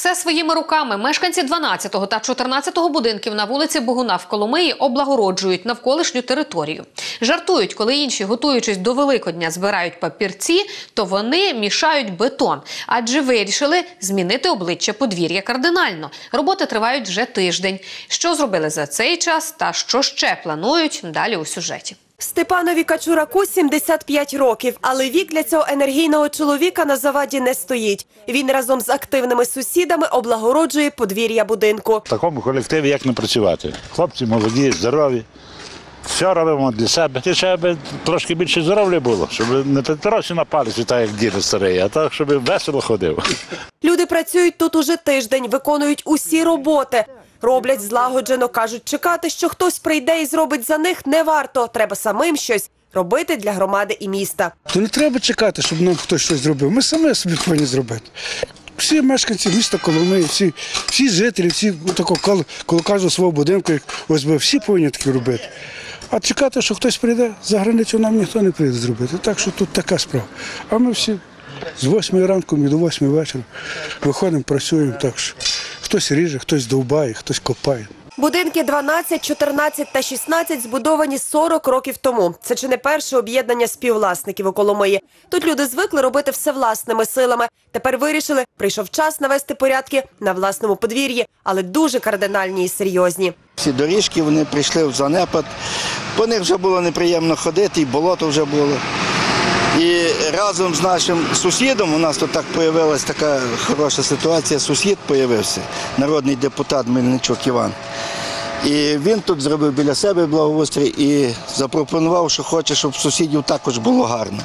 Все своїми руками мешканці 12 та 14 будинків на вулиці Богуна в Коломиї облагороджують навколишню територію. Жартують, коли інші, готуючись до Великодня, збирають папірці, то вони мішають бетон, адже вирішили змінити обличчя подвір'я кардинально. Роботи тривають вже тиждень. Що зробили за цей час та що ще планують далі у сюжеті. Степанові Качураку 75 років, але вік для цього енергійного чоловіка на заваді не стоїть. Він разом з активними сусідами облагороджує подвір'я будинку. В такому колективі як не працювати. Хлопці молоді, здорові. Все робимо для себе. І ще би трошки більше здоров'я було, щоб не підпирався на палець, так як дід старий, а так, щоб весело ходив. Люди працюють тут уже тиждень, виконують усі роботи. Роблять злагоджено, кажуть, чекати, що хтось прийде і зробить за них не варто. Треба самим щось робити для громади і міста. То не треба чекати, щоб нам хтось щось зробив. Ми самі собі повинні зробити. Всі мешканці міста Коломиї, всі, всі жителі, всі тако, коло, кожного свого будинку, як ОСБ, всі повинні таке робити. А чекати, що хтось прийде за границю, нам ніхто не прийде зробити. Так що тут така справа. А ми всі з 8 ранку і до 8 вечора виходимо, працюємо. Так що хтось ріже, хтось довбає, хтось копає. Будинки 12, 14 та 16 збудовані 40 років тому. Це чи не перше об'єднання співвласників у Коломиї. Тут люди звикли робити все власними силами. Тепер вирішили, прийшов час навести порядки на власному подвір'ї, але дуже кардинальні і серйозні. Всі доріжки вони прийшли в занепад. По них вже було неприємно ходити, і болото вже було. І разом з нашим сусідом у нас тут так з'явилася така хороша ситуація. Сусід з'явився, народний депутат Мельничук Іван. І він тут зробив біля себе благоустрій і запропонував, що хоче, щоб сусідів також було гарно.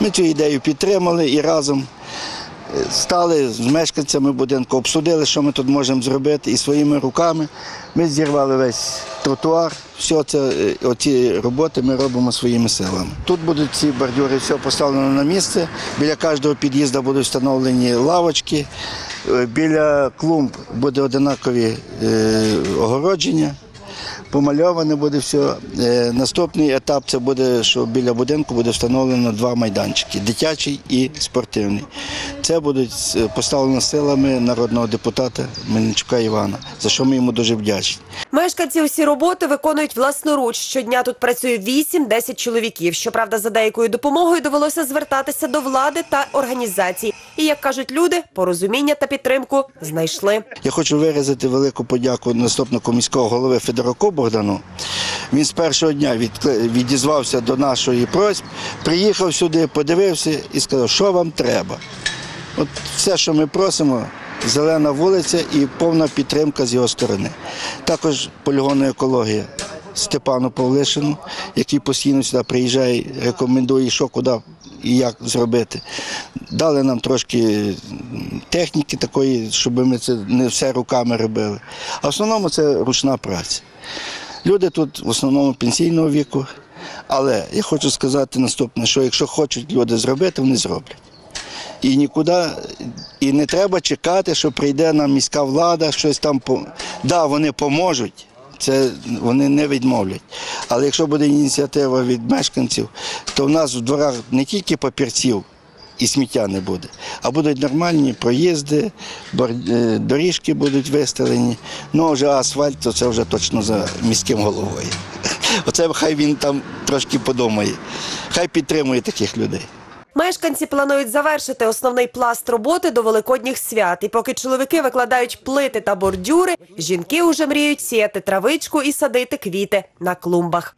Ми цю ідею підтримали і разом стали з мешканцями будинку, обсудили, що ми тут можемо зробити, і своїми руками ми зірвали весь тротуар. Все це е, оці роботи ми робимо своїми силами. Тут будуть ці бордюри, все поставлено на місце. Біля кожного під'їзду будуть встановлені лавочки. Е, Біля клумб буде одинакові е, огородження. Помальоване буде все. Наступний етап це буде, що біля будинку буде встановлено два майданчики дитячий і спортивний. Це будуть поставлено силами народного депутата Мельничука Івана, за що ми йому дуже вдячні. Мешканці усі роботи виконують власноруч. Щодня тут працює 8-10 чоловіків. Щоправда, за деякою допомогою довелося звертатися до влади та організацій. І як кажуть люди, порозуміння та підтримку знайшли. Я хочу виразити велику подяку наступнику міського голови Федораку Богдану. Він з першого дня відізвався до нашої просьб, приїхав сюди, подивився і сказав, що вам треба. От все, що ми просимо, зелена вулиця і повна підтримка з його сторони. Також полігонна екологія Степану Павлишину, який постійно сюди приїжджає, рекомендує, що куди і як зробити. Дали нам трошки техніки такої, щоб ми це не все руками робили. А в основному це ручна праця. Люди тут в основному пенсійного віку. Але я хочу сказати наступне, що якщо хочуть люди зробити, вони зроблять. І нікуди, і не треба чекати, що прийде нам міська влада, щось там. по- Да, вони поможуть, це вони не відмовлять. Але якщо буде ініціатива від мешканців, то в нас в дворах не тільки папірців і сміття не буде, а будуть нормальні проїзди, е, доріжки будуть вистелені. Ну, вже асфальт, то це вже точно за міським головою. Оце хай він там трошки подумає. Хай підтримує таких людей. Мешканці планують завершити основний пласт роботи до великодніх свят. І поки чоловіки викладають плити та бордюри, жінки уже мріють сіяти травичку і садити квіти на клумбах.